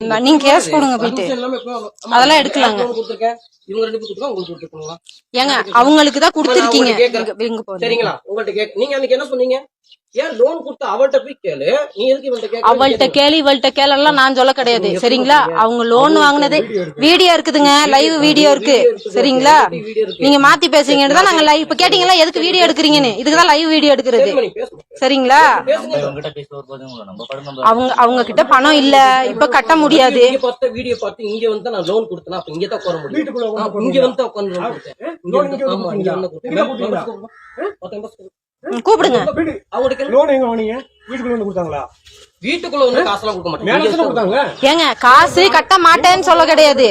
நீங்க கேஸ் கொடுங்க போயிட்டு. அதெல்லாம் எடுக்கலாங்க. ஏங்க அவங்களுக்கு தான் கொடுத்துருக்கீங்க. சரிங்களா? உங்கள்ட்ட கேக்க நீங்க அன்னைக்கு என்ன சொன்னீங்க? ஏன் லோன் கொடுத்த அவள்கிட்ட போய் கேளு? நீ எதுக்கு இவள்கிட்ட கேட்க அவள்கிட்ட கேளு இவள்கிட்ட கேளெல்லாம் நான் சொல்ல கிடையாது. சரிங்களா? அவங்க லோன் வாங்குனது வீடியோ இருக்குதுங்க. லைவ் வீடியோ இருக்கு. சரிங்களா? நீங்க மாத்தி பேசுறீங்கன்னு தான் நாங்க லைவ் இப்ப கேட்டீங்களா? எதுக்கு வீடியோ எடுக்கிறீங்கன்னு? இதுக்கு தான் லைவ் வீடியோ எடுக்கிறது. சரிங்களா? அவங்க அவங்க கிட்ட பணம் இல்ல. இப்ப கட்ட முடியாது. இங்க பார்த்த வீடியோ பார்த்து இங்க வந்து நான் லோன் கொடுத்தேன். அப்ப இங்க தான் உட்கார முடியும் வீட்டுக்குள்ள ஆ, உட்கார்ந்து இங்க வந்து உட்கார்ந்து கூப்பிடுங்க. வீடு. அவங்களுக்கு என்ன? லோன் எங்க வாங்கினீங்க? வீட்டுக்குள்ள வந்து கொடுத்தாங்களா? வீட்டுக்குள்ள வந்து காசெல்லாம் கொடுக்க மாட்டேன். மேல இங்க தானே கொடுத்தாங்க? ஏங்க காசு கட்ட மாட்டேன்னு சொல்ல கிடையாது.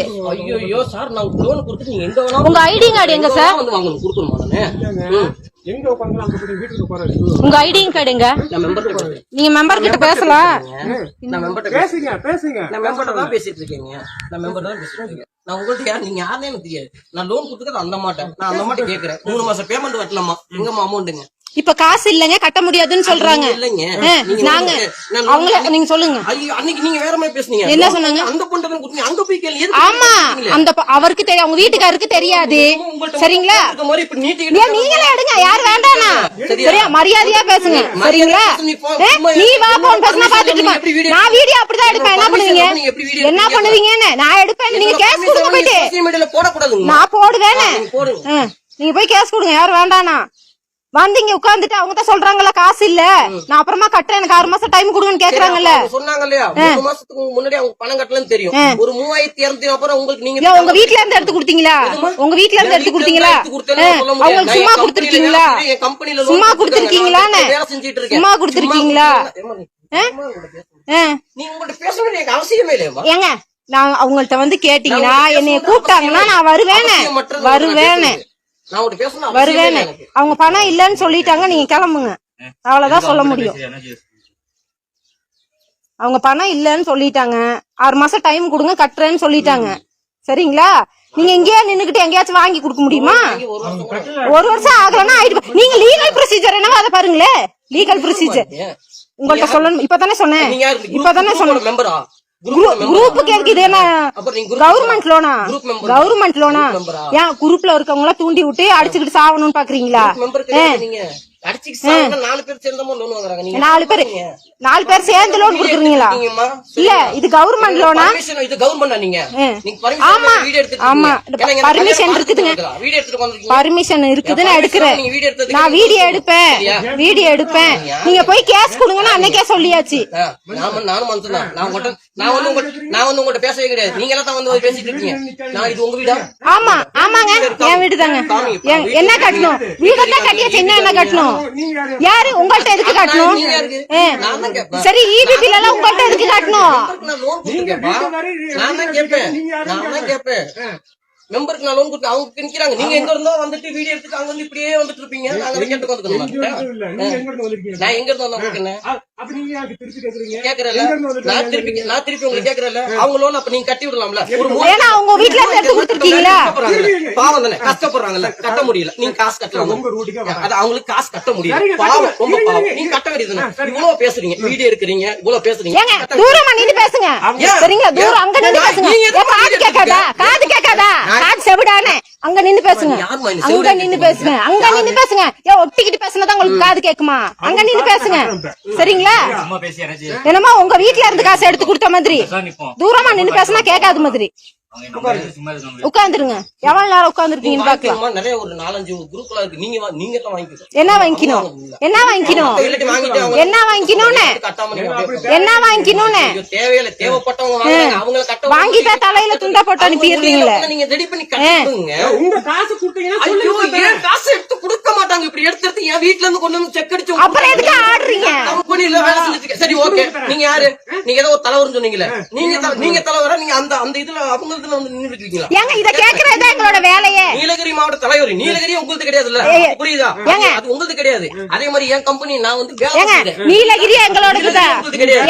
ஐயோ சார் நான் லோன் கொடுத்துட்டு நீங்க எங்க உங்க ஐடி கார்டு எங்க சார்? வந்து வாங்கணும். கொடுக்கணுமா நானு? ம். எங்க உட்காந்து அங்க போய் வீட்டுக்கு உட்கார உங்க ஐடி கார்டு எங்க நான் மெம்பர் கிட்ட நீங்க மெம்பர் கிட்ட பேசலாம் நான் மெம்பர் பேசுங்க பேசுங்க. நான் மெம்பர்ட்ட தான் பேசிட்டு இருக்கேங்க. நான் மெம்பர் தான் பேசிட்டு இருக்கேன். நான் உங்கள்ட்ட யார் நீங்க யாருன்னு எனக்கு தெரியாது. நான் லோன் கொடுத்துக்கிறது அந்த மாட்டேன் நான் அந்த மாட்டேன் கேக்குறேன். மூணு மாசம் பேமெண்ட் வரலாமா எங்கம்மா அமௌண்ட்டுங்க இப்ப காசு இல்லைங்க கட்ட முடியாதுன்னு சொல்றாங்க. நீங்க அவங்கள நீங்க சொல்லுங்க. அன்னைக்கு நீங்க வேற மாதிரி பேசுனீங்க. என்ன சொன்னாங்க? அந்த பொண்ணு கொடுத்தீங்க அங்க போய் கேளு. எதுக்கு ஆமா? அந்த அவருக்கு தெரியும் அவங்க வீட்டுக்காருக்கு தெரியாது. சரிங்களா? நீங்களே எடுங்க. யார் வேண்டானா? சரியா? மரியாதையா பேசுங்க. சரிங்களா? நீ. வா போன் பேசுனா பாத்துட்டு நான் வீடியோ அப்படிதான் எடுப்பேன். என்ன பண்ணுவீங்க? என்ன? பண்ணுவீங்கன்னு நான் எடுப்பேன். நீங்க கேஸ் கொடுங்க போயிட்டு. நான் ஆ, நீங்க போய் கேஸ் கொடுங்க. யாரும் வேண்டானா? வந்தீங்க உட்கார்ந்துட்டு அவங்க தான் சொல்றாங்கல்ல காசு இல்ல. நான் அப்புறமா கட்டுறேன் எனக்கு ஆறு மாசம் டைம் கொடுங்கன்னு கேக்குறாங்கல்ல. சொன்னாங்க இல்லையா மூணு மாசத்துக்கு முன்னாடி அவங்க பணம் கட்டலன்னு தெரியும். ஒரு மூவாயிரத்தி இருநூத்தி அப்புறம் உங்களுக்கு நீங்க உங்க வீட்ல இருந்து எடுத்து கொடுத்தீங்களா? உங்க வீட்ல இருந்து எடுத்து கொடுத்தீங்களா? அவங்களுக்கு சும்மா கொடுத்துருக்கீங்களா? கம்பெனில சும்மா கொடுத்திருக்கீங்களா? சும்மா ஆ, நீங்க உங்கள்ட்ட பேசணும் எனக்கு அவசியமே ஏங்க நான் அவங்கள்ட்ட வந்து கேட்டீங்கன்னா என்னைய கூப்பிட்டாங்கன்னா நான் வருவேன்னு அவசியமற்றது நான் வருவேன்னு. அவங்க பணம் இல்லன்னு சொல்லிட்டாங்க நீங்க கிளம்புங்க. அவ்வளவுதான் சொல்ல முடியும். அவங்க பணம் இல்லன்னு சொல்லிட்டாங்க. ஆறு மாசம் டைம் கொடுங்க கட்டுறேன்னு சொல்லிட்டாங்க. சரிங்களா? நீங்க எங்கேயா நின்னுகிட்டு எங்கேயாச்சும் வாங்கி கொடுக்க முடியுமா? ஒரு வருஷம் ஆகலன்னா ஆயிட்டு நீங்க லீகல் ப்ரொசீஜர் என்னவோ அதை பாருங்களே லீகல் ப்ரொசீஜர் ஏன்? உங்கள்ட்ட சொல்லணும். இப்பதானே சொன்னேன்? இப்பதானே சொன்னேன். மெம்பரா குரூப்புக்கு எதுக்கு இது என்ன கவர்மெண்ட் லோனா. கவர்மெண்ட் லோனா? ஏன் குரூப்ல இருக்கவங்க எல்லாம் தூண்டி விட்டு அடிச்சுக்கிட்டு சாவணும்னு பாக்குறீங்களா? நாலு பேர் நாலு பேர். நாலு பேர் சேர்ந்து லோன் கொடுக்குறீங்களா? இல்ல இது கவர்மெண்ட் லோனா permission இது கவர்மெண்டா நீங்க? ஆமா. ஆமா. கல்யாணம் இருக்குதுங்க. பர்மிஷன் இருக்குதுன்னு எடுக்கிறேன். நான் வீடியோ. எடுப்பேன்? வீடியோ எடுப்பேன். நீங்க போய் கேஸ் கொடுங்கன்னு அன்னைக்கே சொல்லியாச்சு. நானும் மனுஷன் தான். நான் உங்கள்ட்ட நான் வந்து உங்கள்ட்ட நான் வந்து உங்கள்ட்ட பேசவே கிடையாது. நீங்க எல்லாம் தான் வந்து பேசிட்டு இருக்கீங்க. நான் இது உங்க வீடா? ஆமா. ஆமாங்க. என் வீடு தாங்க என்- என்ன கட்டணும்? வீடத்தான் கட்டியாச்சு. என்ன என்ன கட்டணும்? யாரு? யாரு? உங்கள்ட்ட எதுக்கு கட்டணும். சரி இபி பில் எல்லாம் உங்கள்ட்ட எதுக்கு கட்டணும் மெம்பருக்கு நான் லோன் கொடுத்து அவங்க நிக்கிறாங்க நீங்க எங்க இருந்தோ வந்துட்டு வீடியோ எடுத்துட்டு அங்க வந்து இப்படியே வந்துட்டு இருப்பீங்க. நாங்க கேட்டு வந்துக்கணும் இல்ல நீங்க எங்க இருந்து வந்திருக்கீங்க? நான் எங்க இருந்து நீங்க யாருக்கு திருப்பி கேக்குறீங்க? கேக்குறல எங்க இருந்து வந்திருக்கீங்க? நான் திருப்பி நான் திருப்பி உங்களுக்கு கேக்குறல அவங்க லோன் அப்ப நீங்க கட்டி விடலாம்ல. ஒரு மூணு ஏன்னா அவங்க வீட்ல இருந்து எடுத்து கொடுத்துருக்கீங்களா? கஷ்டப்படுறாங்கல்ல. பாவம் தானே. கஷ்டப்படுறாங்கல்ல. கட்ட முடியல. நீங்க காசு கட்டலாம். அது அவங்களுக்கு காசு கட்ட முடியல. பாவம். ரொம்ப பாவம். நீங்க கட்ட வேண்டியது. இவ்வளவு பேசுறீங்க. வீடியோ எடுக்கிறீங்க. இவ்வளவு பேசுறீங்க. தூரமா நின்னு பேசுங்க? சரிங்களா? தூரம் அங்க நின்னு கேட்காதா? காது கேட்காதா? காது செவிடானே. அங்க நின்னு பேசுங்க. அங்க செவிடா நின்னு பேசுங்க. அங்க நின்னு பேசுங்க. ஏன் ஒட்டிக்கிட்டு பேசுனதான் உங்களுக்கு காது கேக்குமா? அங்க நின்னு பேசுங்க. சரிங்களா? சும்மா பேசி யாராச்சும் என்னமோ உங்க வீட்ல இருந்து காசு எடுத்து கொடுத்த மாதிரி? தூரமா நின்னு பேசுனா கேட்காத மாதிரி. உட்கார்ந்துருங்க. எவ்வளவு நேரம் உட்கார்ந்துருக்கீங்கன்னு பாக்கலாம் நிறைய ஒரு நாலஞ்சு குரூப்ல இருக்கு. நீங்க வா- நீங்க தான் வாங்கிக்கணும். என்ன வாங்கிக்கணும்? என்ன வாங்கிக்கணும்? என்ன வாங்கிக்கணும்னு? கட்டாம நீங்க அப்படியே என்ன வாங்கிக்கணும்னு? ஐயோ, தேவையில்லை. தேவைப்பட்டவங்க வாங்குறாங்க. அவங்கள கட்ட வாங்கிட்டா தலையில துண்டா போட்டு அனுப்பிடுறீங்களே. நீங்க ரெடி பண்ணி கட்டுங்க உங்க காசு கொடுத்தீங்கன்னா எடுத்து கொடுக்க மாட்டாங்க? இப்படி எடுத்து எடுத்து என் வீட்ல இருந்து கொண்டு வந்து செக் அடிச்சு அப்புறம் எதுக்கு ஆடுறீங்க? கம்பெனில வேலை செஞ்சுட்டு இருக்கேன். சரி ஓகே நீங்க யாரு? நீங்க ஏதோ ஒரு தலைவர்னு சொன்னீங்களே நீங்க தல- நீங்க தலைவரா? நீங்க அந்த அந்த இதுல அவங்க இதுல வந்து நின்னுட்டு இருக்கீங்களா ஏங்க இத கேக்குறது எங்களோட வேலையே. நீலகிரி மாவட்ட தலைவர். நீலகிரி உங்களுக்கு கிடையாதுல்ல? புரியுதா? ஏங்க. அது உங்களுக்கு கிடையாது. அதே மாதிரி என் கம்பெனி நான் வந்து வேலை ஏங்க. நீலகிரி உங்களுக்கு கிடையாது.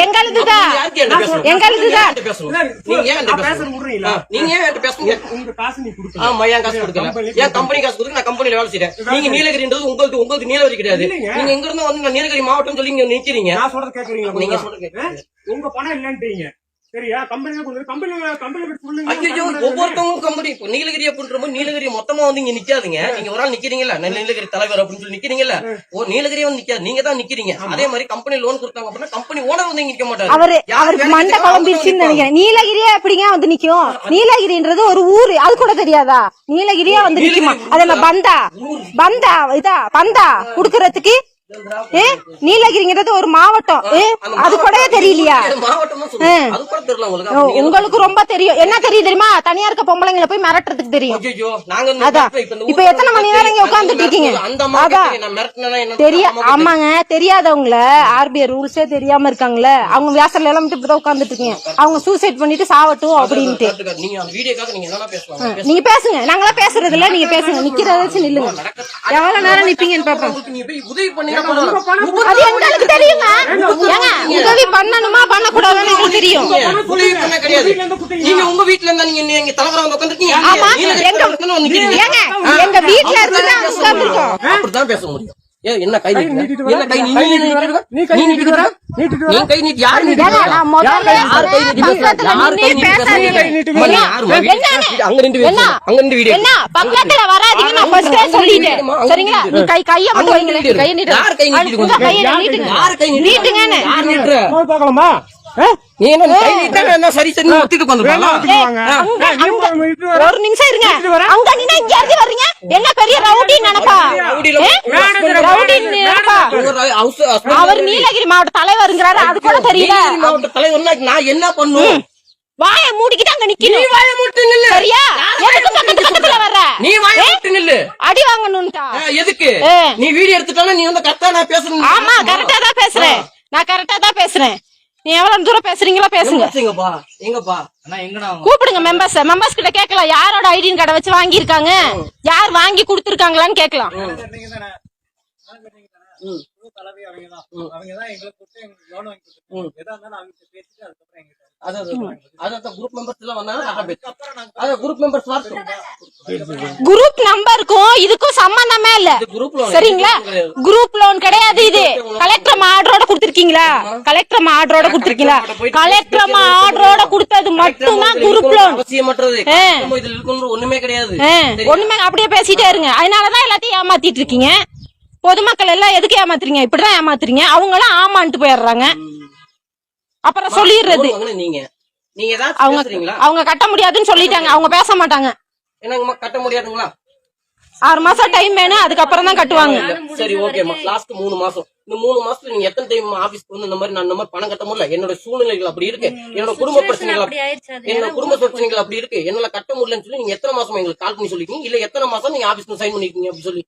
பேசணும்? எங்களுதுதான். என்கிட்ட பேசணும். நீங்க ஏன் பேச ஆ, நீங்க ஏன் என்கிட்ட பேசணும் உங்க காசு நீ கொடுக்கல ஆமா என் காசு கொடுக்கல? என் கம்பெனி காசு கொடுக்க நான் கம்பெனில வேலை செய்யறேன் நீங்க நீலகிரின்றது உங்களுக்கு உங்களுக்கு நீலகிரி கிடையாது. நீங்க எங்க இருந்து வந்து நான் நீலகிரி மாவட்டம் சொல்லி இங்க நிக்கிறீங்க. நான் சொல்றது கேக்குறீங்களா நீங்க? சொல்றது? உங்க பணம் இல்லன்றீங்க சரியா? கம்பெனி கொண்டு கம்பெனி கம்பெனி பத்தி சொல்லுங்க. ஐயோ ஒவ்வொருத்தவங்களும் கம்பெனி இப்போ நீலகிரி அப்படின்ற போது நீலகிரி மொத்தமா வந்து இங்க நிக்காதீங்க. நீங்க ஒரு ஆள் நிக்கிறீங்கல்ல? நீலகிரி தலைவர் அப்படின்னு சொல்லி நிக்கிறீங்கல்ல? ஓ நீலகிரி வந்து நிக்காது. நீங்க தான் நிக்கிறீங்க. அதே மாதிரி கம்பெனி லோன் கொடுத்தாங்க அப்படின்னா கம்பெனி ஓனர் வந்து நிக்க மாட்டாரு. அவரு அவருக்கு மண்டை நினைக்கிறேன். நீலகிரியே எப்படிங்க வந்து நிக்கும்? நீலகிரின்றது ஒரு ஊரு. அது கூட தெரியாதா? நீலகிரியே வந்து நிக்குமா? அது பந்தா. பந்தா இதா பந்தா குடுக்கறதுக்கு நீலகிரிங்கிறது ஒரு மாவட்டம். அது கூட தெரியலையா? உங்களுக்கு ரொம்ப தெரியும். என்ன தெரியும் தெரியுமா? தனியா இருக்க பொம்பளைங்களை போய் மிரட்டுறதுக்கு தெரியும். அதான். இப்ப எத்தனை மணி நேரம் இங்க உட்கார்ந்துட்டு இருக்கீங்க? அதான். தெரிய ஆமாங்க. தெரியாதவங்கள ஆர்பிஐ ரூல்ஸே தெரியாம இருக்காங்கல்ல அவங்க வியாசர்ல எல்லாம் இப்படிதான் இருக்கீங்க. அவங்க சூசைட் பண்ணிட்டு சாவட்டும் அப்படின்ட்டு. நீங்க பேசுங்க நாங்களா பேசுறது இல்ல நீங்க பேசுங்க. நிக்கிறத வச்சு நில்லுங்க. எவ்வளவு நேரம் நிப்பீங்கன்னு பாப்போம். அது எங்களுக்கு தெரியுங்க உதவி பண்ணணுமா? பண்ணக்கூடாதுன்னு எங்களுக்கு தெரியும். பண்ண கிடையாது நீங்க உங்க வீட்ல இருந்தா நீங்க நீங்க தலைவரா வந்து உட்காந்துருக்கீங்க எங்க எங்க வீட்ல இருந்து தான் உட்கார்ந்துருக்கோம். பேச முடியும். ஏன் என்ன கை? நீட்டிட்டு வர? என்ன கை நீ கை நீ நீட்டிட்டு வர? நீட்டிட்டு கை நீட்டிட்டு வர? நீட்டிட்டு நீ கை நீட்டி யார் நீட்டிட்டு வர? முதல்ல யார் கை நீட்டி பேசுறா? பக்கத்துல யார் கை நின்னு நீட்டி பேசுறா? பேசாதீங்க. அம்மா, நீ யாரும்மா? என்னன்னு? அங்க என்ன? பேசு. அங்க நின்று வீடியோ என்ன பக்கத்துல வராதீங்க நான் ஃபர்ஸ்டே சொல்லிட்டேன் சரிங்களா நீ கை கைய மட்டும் வைங்களேன் கைய நீட்டு யார் கை நீட்டிட்டு உங்க கைய நீட்டுங்க யார் கை நீட்டுறா? நீட்டுங்கன்னு யார் நீட்டுற? போய் பார்க்கலாமா நீ நீ. ஒரு நிமிஷம் இருங்க. அங்க நின்னா இங்க இருந்து வர்றீங்க? என்ன பெரிய ரவுடி நினைப்பா? ரவுடி நினைப்பா? அவர் நீலகிரி மாவட்ட தலைவருங்கிறாரு அது கூட தெரியல. மாவட்ட தலைவர்னா நான் என்ன பண்ணும்? வாய மூடிக்கிட்டு அங்க நிக்கணும். வாய மூட்டு நில்லு. சரியா? எதுக்கு பக்கத்து பக்கத்துல வர்ற? நீ வாய மூட்டு நில்லு. அடி வாங்கணும்ட்டா. ஆ, எதுக்கு. நீ வீடியோ எடுத்துட்டானா நீ வந்து கரெக்டா நான் பேசணும் ஆமா கரெக்டா தான் பேசுறேன். நான் கரெக்டா தான் பேசுறேன். நீ எவ்வளவு தூரம் பேசுறீங்களோ பேசுங்க. எங்கப்பா? எங்கப்பா? கூப்பிடுங்க மெம்பர்ஸ் மெம்பர்ஸ் கிட்ட கேட்கலாம். யாரோட ஐடின் கடை வச்சு வாங்கி இருக்காங்க யார் வாங்கி கொடுத்திருக்காங்களான்னு கேட்கலாம். குரூப் நம்பருக்கும் இதுக்கும் சம்பந்தமே இல்ல. சரிங்களா? குரூப் லோன் கிடையாது. இது. கலெக்டர் கொடுத்திருக்கீங்களா? கலெக்டர் ஆர்டரோட கொடுத்திருக்கீங்களா? கலெக்டர் ஆர்டரோட கொடுத்தது மட்டும்தான் குரூப் லோன் ஒண்ணுமே கிடையாது. ஒண்ணுமே அப்படியே பேசிட்டே இருங்க. அதனாலதான் எல்லாத்தையும் ஏமாத்திட்டு இருக்கீங்க. பொதுமக்கள் எல்லாம் எதுக்கு ஏமாத்துறீங்க? இப்படிதான் ஏமாத்துறீங்க. அவங்க எல்லாம் ஆமான்ட்டு போயிடுறாங்க. அப்புறம் சொல்லிடுறது. அவங்க அவங்க கட்ட முடியாதுன்னு சொல்லிட்டாங்க. அவங்க பேச மாட்டாங்க. கட்ட முடியாதுங்களா? ஆறு மாசம் டைம் வேணும் அதுக்கப்புறம் தான் கட்டுவாங்க. சரி ஓகேம்மா லாஸ்ட் மூணு மாசம். இந்த மூணு மாசத்துல நீங்க எத்தனை டைம் ஆபீஸ்க்கு வந்து இந்த மாதிரி நான் இந்த மாதிரி பணம் கட்ட முடியல? என்னோட சூழ்நிலைகள் அப்படி இருக்கு. என்னோட குடும்ப பிரச்சனைகள் அப்படி- என்னோட குடும்ப பிரச்சனைகள் அப்படி இருக்கு. என்னால கட்ட முடியலன்னு சொல்லி நீங்க எத்தனை மாசம் எங்களுக்கு கால் பண்ணி சொல்லிருக்கீங்க இல்ல எத்தனை மாசம் நீங்க ஆபீஸ்ல சைன் பண்ணிருக்கீங்க அப்படி சொல்லி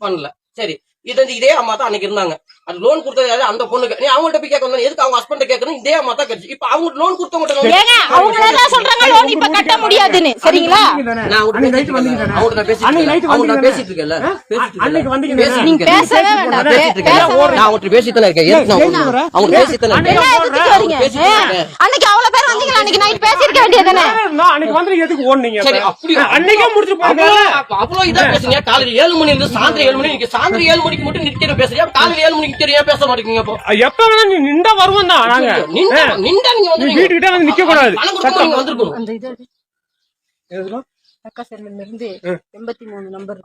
பண்ணல. சரி இது வந்து இதே அம்மா தான் அன்னைக்கு இருந்தாங்க. அது லோன் கொடுத்தது யாரு? அந்த பொண்ணுக்கு. நீ அவங்கள்ட்ட போய் கேட்கணும் எதுக்கு அவங்க ஹஸ்பண்ட் கேட்கணும்? இதே அம்மா தான் கிடைச்சு இப்ப அவங்க லோன் கொடுத்தவங்க ஏங்க அவங்களதான் சொல்றாங்க லோன் இப்ப கட்ட முடியாதுன்னு. சரிங்களா? நான் பேசிட்டு நான் பேசிட்டு இருக்கேன். வந்தீங்க இருக்கேன்ல. அன்னைக்கு. வந்தீங்க நீங்க. பேசவே வேண்டாம். நான் பேசிட்டு தானே இருக்கேன். எதுக்கு நான் அவங்க-? அவங்க பேசிட்டு தானே இருக்கேன். அவ்வளவு பேர் வந்தீங்களா? அன்னைக்கு நைட் பேசிருக்க வேண்டியதானே நான் அன்னைக்கு வந்து எதுக்கு ஓடுனீங்க சரி, அப்படி- அன்னைக்கே முடிச்சு அவ்வளவு போயிருக்கேன் அப்ப அவ்வளவு இதா பேசுறீங்க. காலையில ஏழு மணில இருந்து சாயந்தரம் ஏழு மணி நீங்க சாயந்தரம் ஏழு மணிக்கு மட்டும் நிக்கிற பேசுறீங்க காலையில ஏழு மணிக்கு நிக்கிற ஏன் பேச மாட்டேங்கிறீங்க அப்போ எப்ப வேணா நீ நின்றா வருவோம் தான் நாங்க நின்றா நின்றா நீங்க நீ வந்துருவீங்க. வீட்டுக்கிட்ட வந்து நிக்க கூடாது பணம் கொடுத்தா நீங்க வந்திருக்கணும். அந்த இது எதுல? தக்கா செல்லுல இருந்து எண்பத்தி மூணு நம்பர்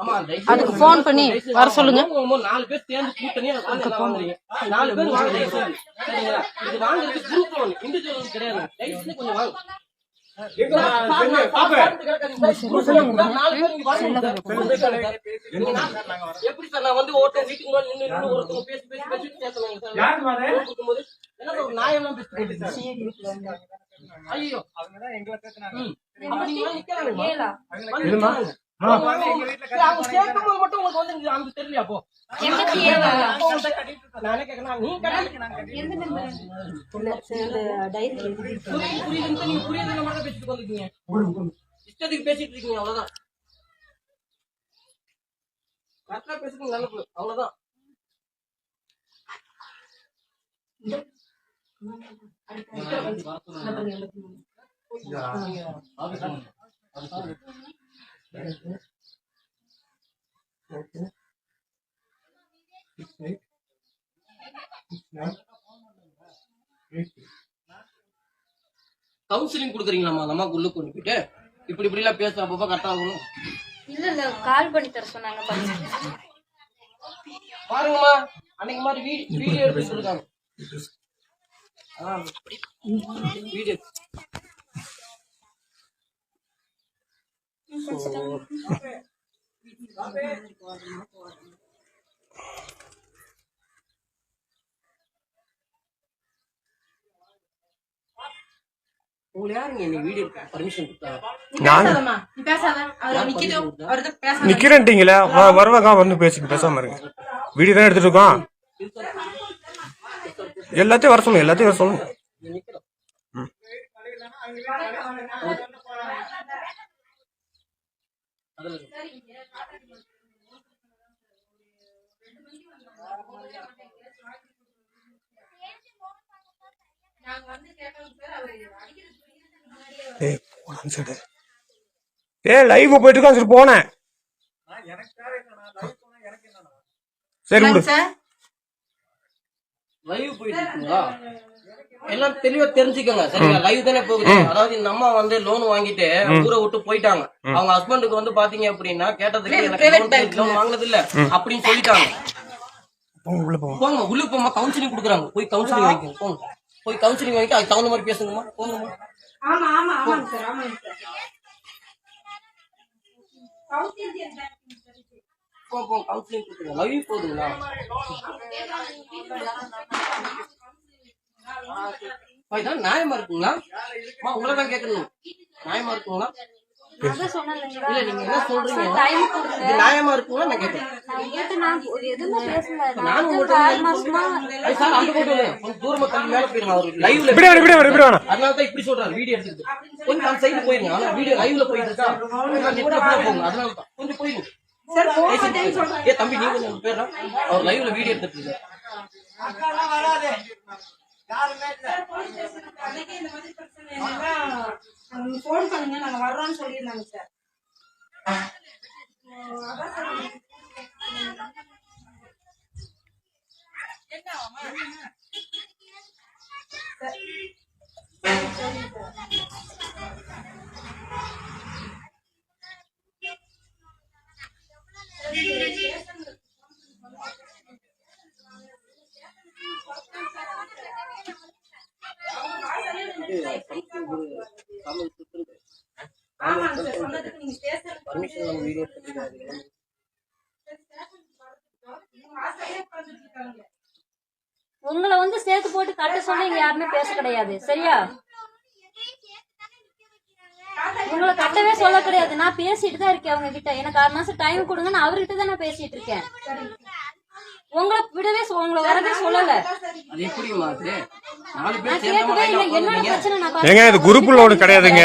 அதுக்கு போன் பண்ணி வர சொல்லுங்க நாலு பேர் சேர்ந்து. நாலு வாங்க? இது வாங்குறது கிடையாது. கொஞ்சம் வாங்க. நாலு பேர் இங்க வரணும் சார். எப்படி சார் நான் வந்து ஒருத்தன் வீட்டுக்கு முன்னாடி நின்னு ஒருத்தவங்க பேசி என்ன ஒரு நியாயம்லாம்? ஐயோ. அவங்க சேர்க்கும் மட்டும் உங்களுக்கு வந்து நமக்கு அப்போ? நானே நீங்க புரியுது மட்டும் பேசிட்டு வந்துருக்கீங்க இஷ்டத்துக்கு பேசிட்டு இருக்கீங்க அவ்வளவுதான். கரெக்டா பேசுங்க அவ்வளவுதான். கவுன்சிலிங் கொடுக்குறீங்களாம்மா? அந்த அம்மாவுக்கு உள்ள கொண்டு போயிட்டு? இப்படி இப்படி எல்லாம் பேச அப்பப்போ கரெக்டாக ஆகணும் இல்ல இல்ல கால் பண்ணி தர சொன்னாங்க பாருங்கம்மா அன்னைக்கு மாதிரி வீடியோ எடுத்துருக்காங்க வீடியோ. நிக்கிறேன்ட்டீங்களே. வ- வருவாக்கா வந்து பேசிட்டு பேசாம இருங்க. வீடியோ தான் எடுத்துட்டு இருக்கோம். எல்லாத்தையும் வர சொல்லுங்க எல்லாத்தையும் வர சொல்லுங்க. ஏய் போலாம் சரி ஏ லைவ் போயிட்டு இருக்கான் சரி போனேன். சரி விடு. சார். லைவ் போயிட்டு இருக்குங்களா எல்லாம் தெளிவா தெரிஞ்சுக்கோங்க. சரிங்களா? லைவ் தானே போகுது. அதாவது இந்த அம்மா வந்து லோன் வாங்கிட்டு ஊரை விட்டு போயிட்டாங்க. அவங்க ஹஸ்பண்டுக்கு வந்து பாத்தீங்க அப்படின்னா கேட்டதுக்கு எனக்கு லோன் வாங்கினது இல்ல. அப்படின்னு சொல்லிட்டாங்க. போங்க உள்ள போங்க. போங்க உள்ள போமா கவுன்சிலிங் கொடுக்குறாங்க. போய் கவுன்சிலிங் வாங்கிக்கோங்க. போங்க. போய் கவுன்சிலிங் வாங்கிட்டு அதுக்கு தகுந்த மாதிரி பேசுங்கம்மா. போங்கம்மா ஆமா ஆமா ஆமாங்க சார் ஆமாங்க சார் போ போ. கவுன்சிலிங் கொடுக்குங்க லைவ் போகுதுங்களா அப்பா, இதான் நியாயமா இருக்குங்களா? அம்மா உங்களை தான் கேட்கணும் நியாயமா இருக்குங்களா? இல்ல நீங்க என்ன சொல்றீங்க? நியாயமா இருக்குங்களா? நான் கேட்கறேன் நான் கேட்டு நான் ஒரு எதுவுமே பேசல. நானும் அது சார் அந்த போட்டு. கொஞ்சம் தூரமா தள்ளி மேல போயிருங்க. அவர் லைவ்ல இப்படி வேணும் இப்படி வேணும் இப்படி வேணும். அதனால தான் இப்படி சொல்றாரு. வீடியோ எடுத்துக்கிட்டு. கொஞ்சம் அந்த சைடு போயிருங்க. ஆனா வீடியோ லைவ்ல போயிட்டு இருக்கா கொஞ்சம் நெட்ல போங்க அதனால தான். கொஞ்சம் போயிருங்க. சார் போக பேசிட்டு ஏ தம்பி நீங்க கொஞ்சம் பேர் அவர் லைவ்ல வீடியோ எடுத்துட்டு இருக்காரு. ஃபோன் பண்ணுங்க நாங்க வர்றோம்னு சொல்லியிருந்தாங்க சார். ஆமாங்க சார் சொன்னதுக்கு நீங்க பேசுறது பர்மிஷன் நம்ம வீடியோ எடுத்துட்டு உங்களை வந்து சேர்த்து போட்டு கட்ட சொல்லி இங்க யாருமே பேச கிடையாது. சரியா? உங்களை கட்டவே சொல்ல கிடையாது. நான் பேசிட்டு தான் இருக்கேன் அவங்க கிட்ட எனக்கு ஆறு மாசம் டைம் கொடுங்க. நான் அவர்கிட்ட தான் நான் பேசிட்டு இருக்கேன். உங்களை விடவே உங்களை வரவே சொல்லல. ஏங்க இது குரூப்ல ஒண்ணு கிடையாதுங்க.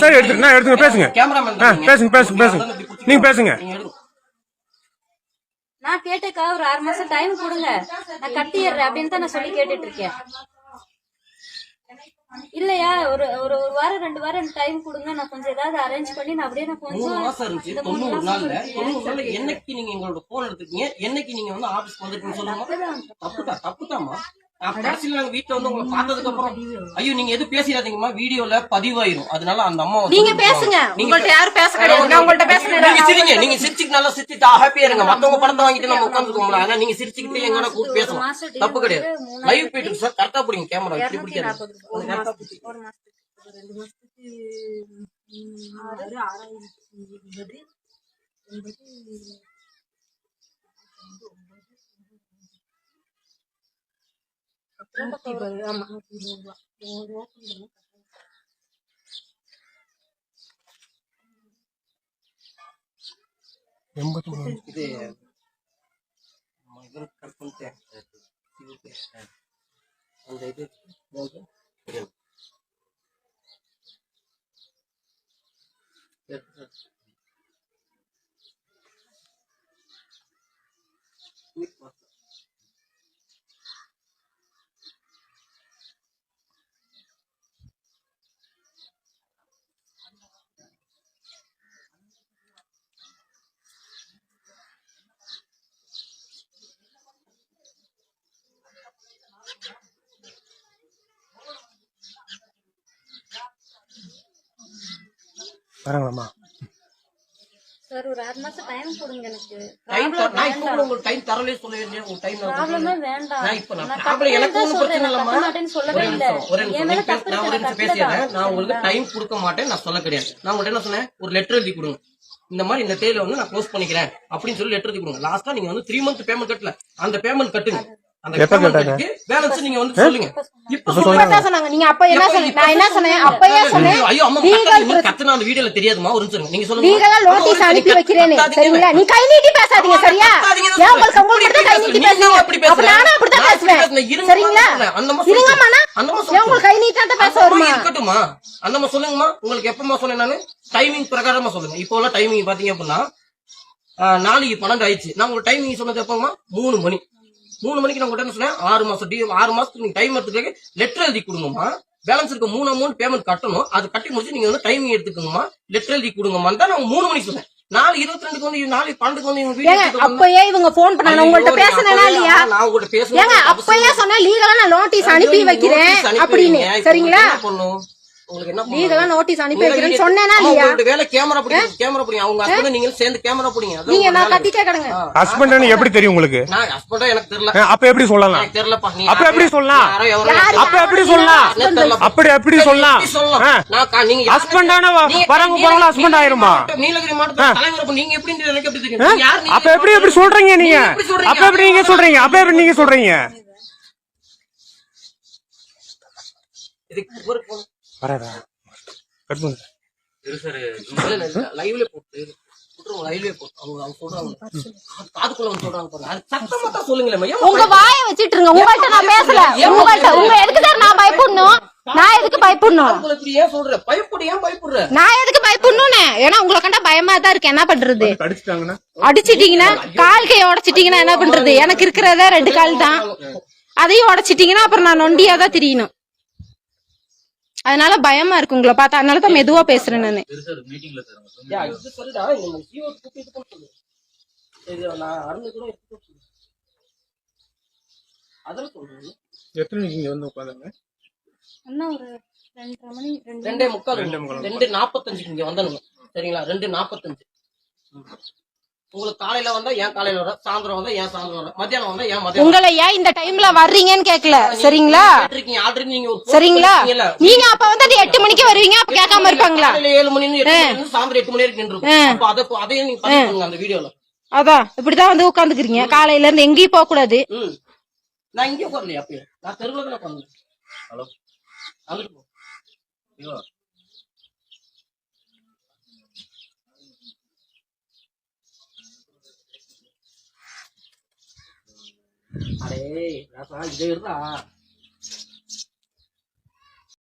சார். நான் எடுத்துங்க பேசுங்க. பேசுங்க பேசுங்க பேசுங்க. நீங்க பேசுங்க. நான் கேட்டக்கா ஒரு ஆறு மாசம் டைம் கொடுங்க. நான் கட்டிடுறேன் அப்படின்னு தான் நான் சொல்லி கேட்டுட்டு இருக்கேன் இல்லையா ஒரு ஒரு ஒரு வாரம் ரெண்டு வாரம் டைம் கொடுங்க. நான் கொஞ்சம் ஏதாவது அரேஞ்ச் பண்ணி நான் அப்படியே நான் மூணு கொஞ்சம் மாசம் இருந்துச்சு தொண்ணூறு நாள்ல. தொண்ணூறு நாள்ல என்னைக்கு நீங்க எங்களோட போன் எடுத்துக்கீங்க என்னைக்கு நீங்க வந்து ஆபீஸ் வந்துருக்கீங்க சொல்லுங்க. தப்புதா தப்புதாம்மா. அப்ப கடைசியில நாங்க வீட்டுல வந்து உங்களை பார்த்ததுக்கு அப்புறம் ஐயோ நீங்க எதுவும் பேசிடாதீங்கம்மா வீடியோல பதிவாயிரும் அதனால அந்த அம்மா வந்து நீங்க பேசுங்க உங்கள்ட்ட யாரும் பேச கிடையாது உங்கள்ட்ட பேசுறேன் நீங்க சிரிங்க நீங்க சிரிச்சுக்கு நல்லா சிரிச்சுட்டு ஹாப்பியா இருங்க மத்தவங்க பணத்தை வாங்கிட்டு நம்ம உட்காந்துக்கோங்களா ஆனா நீங்க சிரிச்சுக்கிட்டு எங்கட கூப்பிட்டு பேசலாம் தப்பு கிடையாது லைவ் போயிட்டு சார் கரெக்டா பிடிங்க கேமரா இப்படி பிடிக்காது Hati berlama hati berlama. ಎಂಬತ್ತು ಇದೆ ಮಗನ ಕರ್ಕೊಂತೆ ಇವಕ್ಕೆ ಒಂದು ಐದು Thank you. வரங்களாம்மா? சார் ஒரு ஆறு மாசம் டைம் கொடுங்க எனக்கு. டைம் நான் இப்ப கூட உங்களுக்கு டைம் தரலே சொல்லவே இல்லையா உங்க டைம் நான் ப்ராப்ளமே வேண்டாம். நான் இப்ப நான் நான் ப்ராப்ளம் எனக்கு தான் பிரச்சனை இல்லம்மா. மாட்டேன்னு சொல்லவே ஒரே இல்ல. நிமிஷம் ஒரே என் நிமிஷம். மேல நீங்க பேச- தப்பு நான் ஒரு இருக்கு, நிமிஷம் நான் பேசிடுறேன். நான் உங்களுக்கு டைம் கொடுக்க மாட்டேன். நான் சொல்ல கிடையாது. நான் உங்கள்ட்ட என்ன சொன்னேன்? ஒரு லெட்டர் எழுதி கொடுங்க. இந்த மாதிரி இந்த தேதியில வந்து நான் க்ளோஸ் பண்ணிக்கிறேன். அப்படின்னு சொல்லி லெட்டர் எழுதி கொடுங்க. லாஸ்டா நீங்க வந்து த்ரீ மந்த் பேமெண்ட் கட்டல. அந்த பேமெண்ட் கட்டுங்க. நீங்க தான் நீங்க வீடியோல தெரியாதுமா ஒரு நிமிஷம் நீங்க சொல்லுங்க. அம்மா, ஒரு நோட்டீஸ் அனுப்பி நீங்க வைக்கிறேன்னு. சரிங்களா? நீ கை நீட்டி பேசாதீங்க சரியா? தான் ஏன் உங்களுக்கு கை நீட்டி. பேசுங்க அப்ப. நானும் அப்படித்தான் நான் அப்படி பேசுவேன். சரிங்களா? இருங்கம்மாண்ணா. உங்களுக்கு கை நீட்டாட்ட பேச வருமா? இருக்கட்டுமா அந்தம்மா சொல்லுங்கம்மா. உங்களுக்கு எப்பமா சொன்னேன் நானு? டைமிங் பிரகாரமா சொல்லுங்க. இப்போ டைமிங் பாத்தீங்க அப்படின்னா நாளைக்கு பன்னெண்டு ஆயிடுச்சு. நான் உங்களுக்கு டைமிங் சொன்னது எப்பமா மூணு மணி. மூணு மணிக்கு நான் என்ன சொன்னேன்? ஆறு மாசம் டி ஆறு மாசத்துக்கு நீங்க டைம் எடுத்துக்க லெட்டர் எழுதி கொடுங்கம்மா. பேலன்ஸ் இருக்க மூணு அமௌண்ட் பேமெண்ட் கட்டணும். அது கட்டி முடிச்சு நீங்க வந்து டைமிங் எடுத்துக்கோங்கம்மா. லெட்டர் எழுதி கொடுங்கம்மா தான் நான் மூணு மணிக்கு சொன்னேன். நாலு இருபத்தி ரெண்டுக்கு வந்து நாலு பன்னெண்டுக்கு வந்து இவங்க அப்பயே இவங்க போன் பண்ணாங்க உங்கள்ட்ட அப்பவே- இல்லையா? நான் உங்கள்ட்ட பேசணும் ஏங்க அப்பயே சொன்னேன் லீகலா நான் நோட்டீஸ் அனுப்பி வைக்கிறேன் அப்படின்னு. சரிங்களா? பண்ணும்? லீகலா? நோட்டீஸ் அனுப்பி வைக்கிறேன்னு சொன்னேனா இல்லையா? வேலை கேமரா கேமரா பிடிக்கும் அவங்க ஹஸ்பண்ட் நீங்க சேர்ந்து கேமரா பிடிங்க. நீங்க நான். ஹஸ்பண்ட் எப்படி தெரியும் உங்களுக்கு? நான் ஹஸ்பண்டா எனக்கு தெரியல. ஆ, அப்ப எப்படி சொல்லலாம்? எனக்கு தெரியலப்பா. நீ அப்ப எப்படி சொல்லலாம்? அப்ப எப்படி சொல்லலாம். அப்படி எப்படி சொல்லலாம். நான் நீங்க ஹஸ்பண்டான போறவங்க ஹஸ்பண்ட் ஆயிருமா? மாவட்ட- நீலகிரி மாவட்டத்துல தலைவர் அப்ப நீங்க எப்படி எனக்கு எப்படி தெரியும் ஆ? நீங்க யாரு நீங்க? அப்ப எப்படி எப்படி சொல்றீங்க நீங்க? நீங்க எப்படி சொல்றீங்க? அப்ப எப்படி நீங்க சொல்றீங்க? அப்ப எப்படி நீங்க சொல்றீங்க? இதுக்கு ஒரு வராதா கட் பண்ணு லைவ்ல போட்டு உங்க வாயை வச்சிட்டு இருங்க. உங்கள்ட்ட நான் பேசல. உங்கள்ட்ட உங்க எதுக்கு சார் நான் பயப்படணும்? நான் எதுக்கு பயப்படணும்? நான் எதுக்கு பயப்படணும்னு? ஏன்னா உங்களை கண்டா பயமா தான் இருக்கு. என்ன பண்றது? அடிச்சிட்டாங்கன்னா அடிச்சிட்டீங்கன்னா கால் கையை உடைச்சிட்டீங்கன்னா என்ன பண்றது? எனக்கு இருக்கிறதே ரெண்டு கால் தான். அதையும் உடைச்சிட்டீங்கன்னா அப்புறம் நான் நொண்டியா தான் தெரியணும். அதனால பயமா இருக்கு உங்களை பார்த்தா. அதனால தான் மெதுவா பேசுறேன் நானு. எத்தனை மணிக்கு இங்க வந்து உட்காந்துங்க அண்ணா ஒரு ரெண்டரை மணி ரெண்டு ரெண்டே முக்கால் ரெண்டு நாப்பத்தஞ்சுக்கு இங்க வந்தனுங்க சரிங்களா? ரெண்டு நாப்பத்தஞ்சு. உங்களுக்கு காலையில வந்தா ஏன் காலையில வர சாயந்தரம் வந்தா ஏன் சாயந்தரம் வர மத்தியானம் வந்தா ஏன் மத்தியானம் உங்களை ஏன் இந்த டைம்ல வர்றீங்கன்னு கேக்கல சரிங்களா? இருக்கீங்க ஆல்ரெடி நீங்க ஒரு phone சரிங்களா. நீங்க அப்ப வந்து எட்டு மணிக்கு வருவீங்க அப்ப கேட்காம இருப்பாங்களா? ஏழு மணி எட்டு மணி இருந்து சாயந்தரம் எட்டு மணி வரைக்கும் நின்றுருக்கும். அப்ப அதை அதையும் நீங்க பதிவு பண்ணுங்க அந்த வீடியோல அதான் இப்படிதான் வந்து உட்காந்துக்கிறீங்க காலையில இருந்து எங்கேயும் போக கூடாது. நான் இங்கே உட்காரலையா அப்பயே? நான் தெருவுல தான் உட்கார்ந்தேன். ஹலோ. அங்கிட்டு போ ஐயோ அடே ராசா இதே இருடா